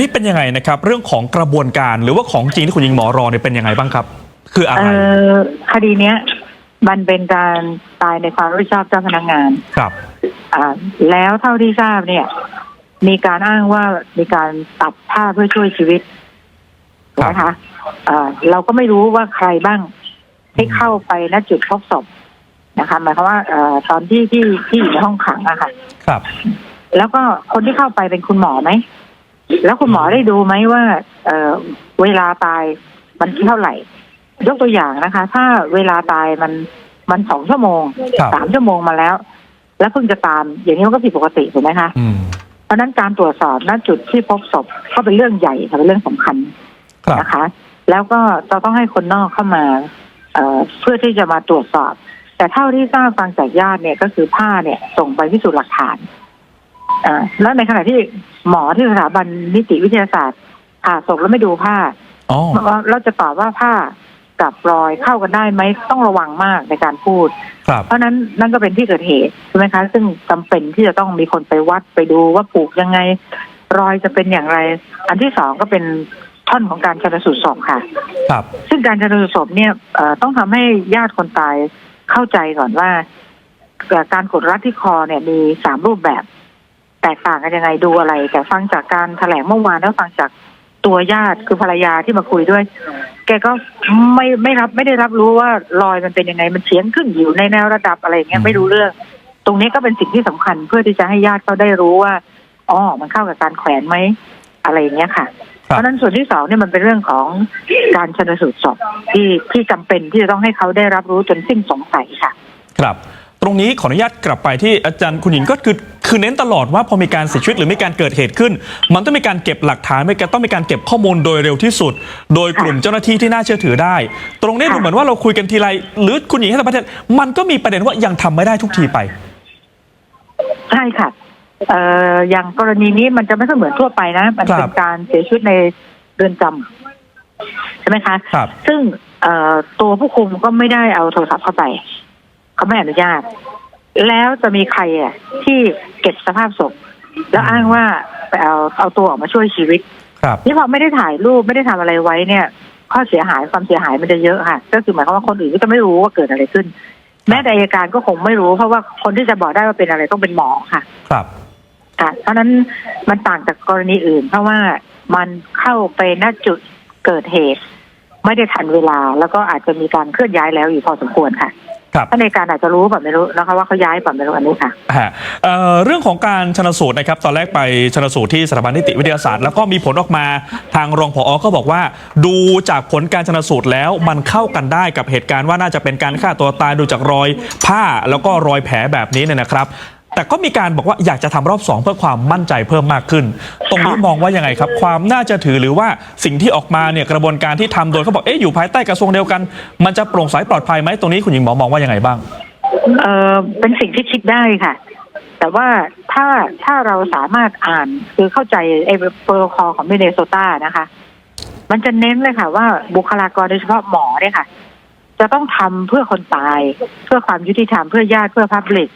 ตรงนี้เป็นยังไงนะครับ เรื่องของกระบวนการหรือว่าของจริงที่คุณหญิงหมอรอเนี่ยเป็นยังไงบ้างครับ คืออะไรเอ่อคดีเนี้ยมันเป็นการตายในความรับผิดชอบเจ้าพนักงานครับอ่าแล้วเท่าที่ทราบเนี่ย มีการอ้างว่ามีการตัดผ้าเพื่อช่วยชีวิตครับนะคะอ่าเราก็ไม่รู้ว่าใครบ้างที่เข้าไปณจุดพบศพนะคะหมายความว่าเอ่อตอนที่ที่ที่อยู่ในห้องขังอะค่ะครับ แล้วก็คนที่เข้าไปเป็นคุณหมอไหม แล้วคุณหมอได้ดูไหมว่า เอ่อเวลาตายมันเท่าไหร่ ยกตัวอย่างนะคะ ถ้าเวลาตายมันมันสองชั่วโมงครับ สามชั่วโมงมาแล้ว แล้วเพิ่งจะตามอย่างนี้มันก็ผิดปกติถูกไหมคะ อืมเพราะฉะนั้นการตรวจสอบณจุดที่พบศพก็เป็นเรื่องใหญ่ค่ะเป็นเรื่องสำคัญ ครับ นะคะ แล้วก็เราต้องให้คนนอกเข้ามาเอ่อเพื่อที่จะมาตรวจสอบ แต่เท่าที่ทราบฟังจากญาติเนี่ยก็คือผ้าเนี่ยส่งไปพิสูจน์หลักฐานอ่า แล้วในขณะที่หมอที่สถาบันนิติวิทยาศาสตร์ผ่าศพแล้วไม่ดูผ้าอ๋อว่าเราจะตอบว่าผ้ากับรอยเข้ากันได้ไหมต้องระวังมากในการพูดครับเพราะฉะนั้นนั่นก็เป็นที่เกิดเหตุใช่ไหมคะ ซึ่งจำเป็นที่จะต้องมีคนไปวัดไปดูว่าปลูกยังไง รอยจะเป็นอย่างไร อันที่สองก็เป็นท่อนของการชันสูตรศพค่ะ ครับ ซึ่งการชันสูตรศพเนี่ยเอ่อต้องทำให้ญาติคนตายเข้าใจก่อนว่าเอ่อการกดรัดที่คอเนี่ยมีสามรูปแบบ แตกต่างกันยังไงดูอะไร แต่ฟังจากการแถลงเมื่อวานแล้วฟังจากตัวญาติคือภรรยาที่มาคุยด้วย แกก็ไม่ไม่รับไม่ได้รับรู้ว่ารอยมันเป็นยังไงมันเฉียงขึ้นอยู่ในแนวระดับอะไรอย่างเงี้อืยมไม่รู้เรื่อง ตรงนี้ก็เป็นสิ่งที่สำคัญเพื่อที่จะให้ญาติเขาได้รู้ว่าอ๋อมันเข้ากับการแขวนไหมอะไรอย่างเงี้ยค่ะ เพครับราะฉะนั้นส่วนที่สองเนี่ยมันเป็นเรื่องของการชนสูตรศพที่ที่จำเป็นที่จะต้องให้เขาได้รับรู้จนสิ้นสงสัยค่ะ ครับ ตรงนี้ขออนุญาตกลับไปที่อาจารย์คุณหญิงก็คือคือเน้นตลอดว่าพอมีการเสียชีวิตหรือมีการเกิดเหตุขึ้น มันต้องมีการเก็บหลักฐานไม่ต้องมีการเก็บข้อมูลโดยเร็วที่สุด โดยกลุ่มเจ้าหน้าที่ที่น่าเชื่อถือได้ ตรงนี้ค่ะดูเหมือนว่าเราคุยกันทีไรหรือคุณหญิงให้สัมภาษณ์มันก็มีประเด็นว่ายังทำไม่ได้ทุกทีไป ใช่ค่ะเอ่ออย่างกรณีนี้มันจะไม่ค่อยเหมือนทั่วไปนะ มันครัเป็บนการเสียชีวิตในเรือนจำใช่ไหมคะครับซึ่งเอ่อตัวผู้คุมก็ไม่ได้เอาโทรศัพท์เข้าไป เขาไม่อนุญาต แล้วจะมีใครอะที่เก็บสภาพศพ แล้วอ้างว่าไปเอาเอาตัวออกมาช่วยชีวิต ครับ นี่พอไม่ได้ถ่ายรูปไม่ได้ทำอะไรไว้เนี่ย ข้อเสียหายความเสียหายมันจะเยอะค่ะ ก็คือหมายความว่าคนอื่นก็จะไม่รู้ว่าเกิดอะไรขึ้น แม้แต่อัยการก็คงไม่รู้ เพราะว่าคนที่จะบอกได้ว่าเป็นอะไรต้องเป็นหมอค่ะ ครับ ค่ะเพราะฉะนั้นมันต่างจากกรณีอื่น เพราะว่ามันเข้าไปณจุดเกิดเหตุ ไม่ได้ทันเวลา แล้วก็อาจจะมีการเคลื่อนย้ายแล้วอยู่พอสมควรค่ะครับ ท่านในการอาจจะรู้แบบไม่รู้นะคะว่าเขาย้ายแบบไม่รู้อันนี้ค่ะฮะเอ่อเรื่องของการชนสูตรนะครับตอนแรกไปชนสูตรที่สถาบันนิติวิทยาศาสตร์แล้วก็มีผลออกมาทางรองผอก็บอกว่า ดูจากผลการชนสูตรแล้วมันเข้ากันได้กับเหตุการณ์ว่าน่าจะเป็นการฆ่าตัวตายดูจากรอยผ้าแล้วก็รอยแผลแบบนี้เนี่ยนะครับ แต่ก็มีการบอกว่าอยากจะทำรอบสองเพื่อความมั่นใจเพิ่มมากขึ้น ตรงนี้มองว่ายังไงครับ ความน่าจะถือหรือว่าสิ่งที่ออกมาเนี่ยกระบวนการที่ทำโดยเขาบอกเอ๊ะอยู่ภายใต้กระทรวงเดียวกัน มันจะโปร่งใสปลอดภัยไหมตรงนี้คุณหญิงหมอมองว่ายังไงบ้าง เออเป็นสิ่งที่คิดได้ค่ะ แต่ว่าถ้าถ้าเราสามารถอ่านคือเข้าใจไอ้โปรโตคอลของมินเนโซตานะคะ มันจะเน้นเลยค่ะ ว่าบุคลากรโดยเฉพาะหมอเนี่ยค่ะ จะต้องทำเพื่อคนตาย เพื่อความยุติธรรมเพื่อญาติเพื่อพับลิก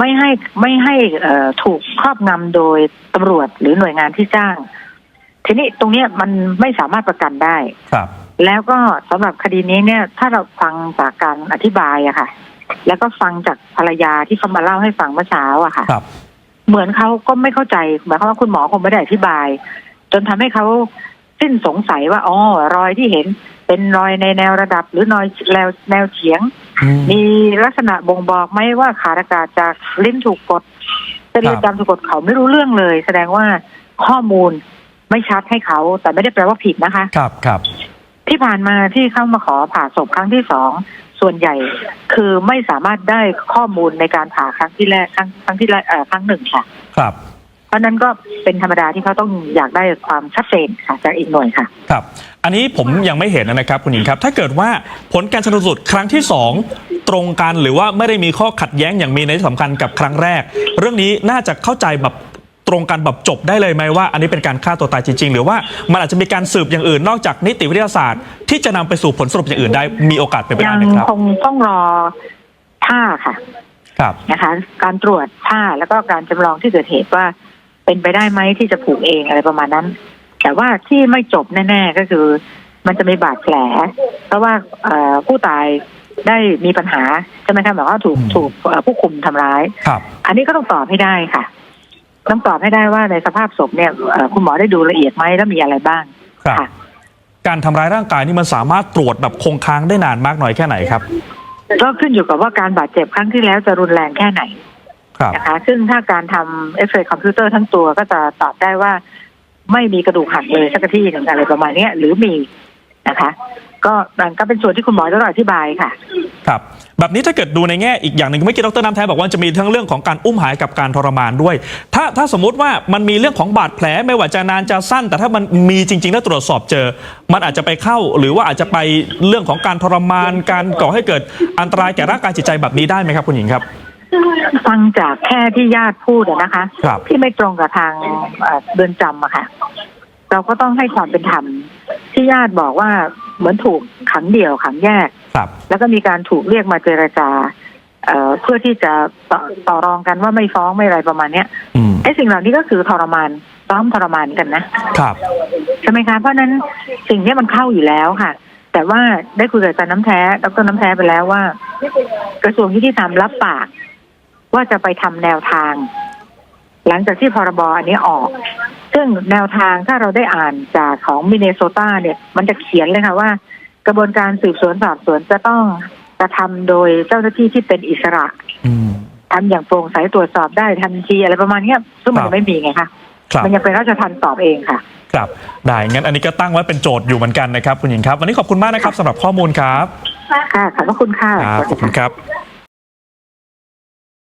ไม่ให้ไม่ให้เอ่อถูกครอบงำโดยตำรวจหรือหน่วยงานที่จ้าง ทีนี้ตรงเนี้ยมันไม่สามารถประกันได้ครับ แล้วก็สำหรับคดีนี้เนี่ย ถ้าเราฟังจากการอธิบายอะค่ะ แล้วก็ฟังจากภรรยาที่เขามาเล่าให้ฟังเมื่อเช้าอะค่ะครับ เหมือนเขาก็ไม่เข้าใจหมายความว่าคุณหมอคงไม่ได้อธิบาย จนทำให้เขา สิ้นสงสัยว่าอ๋อรอยที่เห็นเป็นรอยในแนวระดับ หรือรอยแนวแนวเฉียง มีลักษณะบ่งบอกไหมว่าขาดอากาศจากลิ้นถูกกดเส้นเลือดครับดำถูกกดเขาไม่รู้เรื่องเลย แสดงว่าข้อมูลไม่ชัดให้เขา แต่ไม่ได้แปลว่าผิดนะคะ ครับครับที่ผ่านมาที่เข้ามาขอผ่าศพครั้งที่สองส่วนใหญ่คือไม่สามารถได้ข้อมูลในการผ่าครั้งที่แรกครั้งครั้งที่แรกเอ่อครั้งหนึ่งค่ะ ครับ เพราะฉะนั้นก็เป็นธรรมดาที่เขาต้องอยากได้ความชัดเจนค่ะจากอีกหน่วยค่ะ ครับ อันนี้ผมยังไม่เห็นนะครับคุณหญิงครับ ถ้าเกิดว่าผลการชนสูตรครั้งที่ 2 ตรงกันหรือว่าไม่ได้มีข้อขัดแย้งอย่างมีในยสำคัญกับครั้งแรก เรื่องนี้น่าจะเข้าใจแบบตรงกันแบบจบได้เลยไหมว่า อันนี้เป็นการฆ่าตัวตายจริง ๆ หรือว่ามันอาจจะมีการสืบอย่างอื่นนอกจากนิติวิทยาศาสตร์ ที่จะนำไปสู่ผลสรุปอย่างอื่นได้มีโอกาสเป็นไปยัได้งไหมครับคงต้องรอท่าค่ะครับ นะคะ การตรวจท่าแล้วก็การจำลองที่เกิดเหตุว่า เป็นไปได้ไหมที่จะผูกเองอะไรประมาณนั้น แต่ว่าที่ไม่จบแน่ ๆ ก็คือ มันจะมีบาดแผล เพราะว่าเอ่อผู้ตายได้มีปัญหาใช่ไหมคะแบบว่าถูกอืมถูกเอ่อผู้คุมทำร้ายครับอันนี้ก็ต้องตอบให้ได้ค่ะ ต้องตอบให้ได้ว่าในสภาพศพเนี่ยเอ่อคุณหมอได้ดูละเอียดไหมแล้วมีอะไรบ้างครับค่ะการทำร้ายร่างกายนี่มันสามารถตรวจแบบคงค้างได้นานมากน้อยแค่ไหนครับก็ขึ้นอยู่กับว่าการบาดเจ็บครั้งที่แล้วจะรุนแรงแค่ไหนครับ นะคะ ซึ่งถ้าการทำเอ็กซเรย์คอมพิวเตอร์ทั้งตัวก็จะตอบได้ว่า ไม่มีกระดูกหักเลยสักที่หนึ่งอะไรประมาณเนี้ยหรือมีนะคะ ก็มันก็เป็นส่วนที่คุณหมอจะต้องอธิบายค่ะ ครับ แบบนี้ถ้าเกิดดูในแง่อีกอย่างหนึ่งเมื่อกี้ดรน้ำแท้บอกว่าจะมีทั้งเรื่องของการอุ้มหายกับการทรมานด้วย ถ้าถ้าสมมุติว่ามันมีเรื่องของบาดแผลไม่ว่าจะนานจะสั้น แต่ถ้ามันมีจริงๆแล้วตรวจสอบเจอ มันอาจจะไปเข้า หรือว่าอาจจะไปเรื่องของการทรมานการก่อให้เกิดอันตรายแก่ร่างกายจิตใจแบบนี้ได้ไหมครับคุณหญิงครับ ฟังจากแค่ที่ญาติพูดอะนะคะ ครับ ที่ไม่ตรงกับทางเอ่อเรือนจำอะค่ะ เราก็ต้องให้ความเป็นธรรมที่ญาติบอกว่าเหมือนถูกขังเดี่ยวขังแยก ครับ แล้วก็มีการถูกเรียกมาเจรจาเอ่อเพื่อที่จะต่อต่อรองกันว่าไม่ฟ้องไม่อะไรประมาณเนี้ยอืม ไอ้สิ่งเหล่านี้ก็คือทรมานซ้อมทรมานกันนะครับ ใช่ไหมคะเพราะฉะนั้นสิ่งนี้มันเข้าอยู่แล้วค่ะ แต่ว่าได้คุยกับอาจารย์น้ำแท้ดรน้ำแท้ไปแล้วว่า กระทรวงยุติธรรมรับปาก ว่าจะไปทำแนวทาง หลังจากที่พรบอันนี้ออก ซึ่งแนวทางถ้าเราได้อ่านจากของมินเนโซตาเนี่ย มันจะเขียนเลยค่ะว่า กระบวนการสืบสวนสอบสวนจะต้องกระทำโดยเจ้าหน้าที่ที่เป็นอิสระอืมทำอย่างโปร่งใสตรวจสอบได้ทันทีอะไรประมาณเนี้ยซึ่งมันครับยังไม่มีไงคะครับมันยังเป็นราชทันตอบเองค่ะ ครับ ได้ งั้นอันนี้ก็ตั้งไว้เป็นโจทย์อยู่เหมือนกันนะครับ คุณหญิงครับ วันนี้ขอบคุณมากนะครับสำหรับข้อมูลครับ ค่ะ ขอบพระคุณค่ะครับสวัสขดีอบคุณค่ะครับ